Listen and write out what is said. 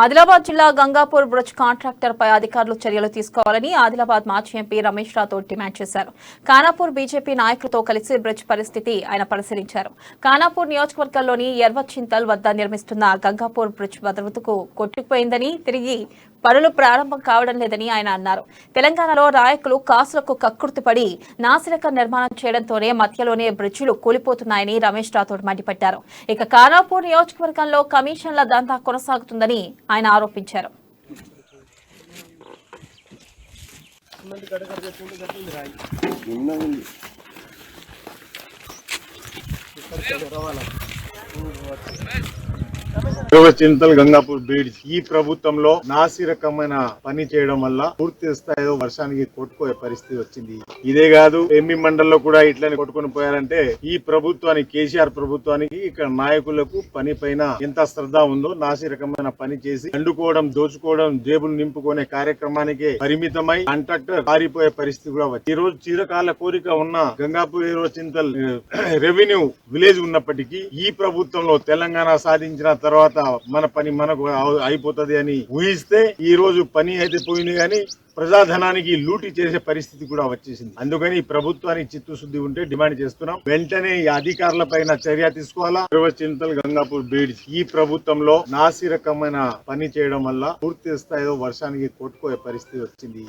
ఆదిలాబాద్ జిల్లా Gangapur bridge contractor పై అధికారులు చర్యలు తీసుకోవాలని ఆదిలాబాద్ మాజీ ఎంపీ రమేష్ రాథోడ్ డిమాండ్ చేశారు. ఖానాపూర్ బీజేపీ నాయకులతో కలిసి బ్రిడ్జ్ పరిస్థితి ఆయన పరిశీలించారు. ఖానాపూర్ నియోజకవర్గంలోని ఎర్వచింతల్ వద్ద నిర్మిస్తున్న గంగాపూర్ బ్రిడ్జ్ భద్రతకు కొట్టుకుపోయిందని తిరిగి పనులు ప్రారంభం కావడం లేదని ఆయన అన్నారు. తెలంగాణలో నాయకులు కాసులకు కక్కుర్తిపడి నాసిరక నిర్మాణం చేయడంతోనే మధ్యలోనే బ్రిడ్జిలు కూలిపోతున్నాయని రమేష్ రాథోడ్ మండిపడ్డారు. ఇక ఖానాపూర్ నియోజకవర్గంలో కమిషన్ల దందా కొనసాగుతుందని ఆయన ఆరోపించారు. చింతల్ గంగాపూర్ బ్రిడ్జ్ ఈ ప్రభుత్వంలో నాసి రకమైన పని చేయడం వల్ల పూర్తి స్థాయిలో వర్షానికి కొట్టుకోయే పరిస్థితి వచ్చింది. ఇదే కాదు ఎంబి మండల్లో కూడా ఇట్లనే కొట్టుకొని పోయారంటే ఈ ప్రభుత్వానికి కేసీఆర్ ప్రభుత్వానికి ఇక్కడ నాయకులకు పని పైన ఎంత శ్రద్ధ ఉందో నాసి రకమైన పని చేసి అండుకోవడం దోచుకోవడం జేబులు నింపుకునే కార్యక్రమానికి పరిమితమై కాంట్రాక్టర్ పారిపోయే పరిస్థితి కూడా వచ్చింది. ఈ రోజు చిరకాల కోరిక ఉన్న గంగాపూర్ ఏరో చింతల్ రెవెన్యూ విలేజ్ ఉన్నప్పటికీ ఈ ప్రభుత్వంలో తెలంగాణ సాధించిన తర్వాత మన పని మనకు అయిపోతుంది అయిపోతది అని ఊహిస్తే ఈ రోజు పని అయితే పోయింది కానీ ప్రజాధనానికి లూటీ చేసే పరిస్థితి కూడా వచ్చేసింది. అందుకని ఈ ప్రభుత్వానికి చిత్తశుద్ధి ఉంటే డిమాండ్ చేస్తున్నాం. వెంటనే ఈ అధికారుల పైన చర్య తీసుకోవాలా? చింతలు గంగాపూర్ బ్రిడ్జ్ ఈ ప్రభుత్వంలో నాసి రకమైన పని చేయడం వల్ల పూర్తి స్థాయిలో వర్షానికి కొట్టుకోయే పరిస్థితి వచ్చింది.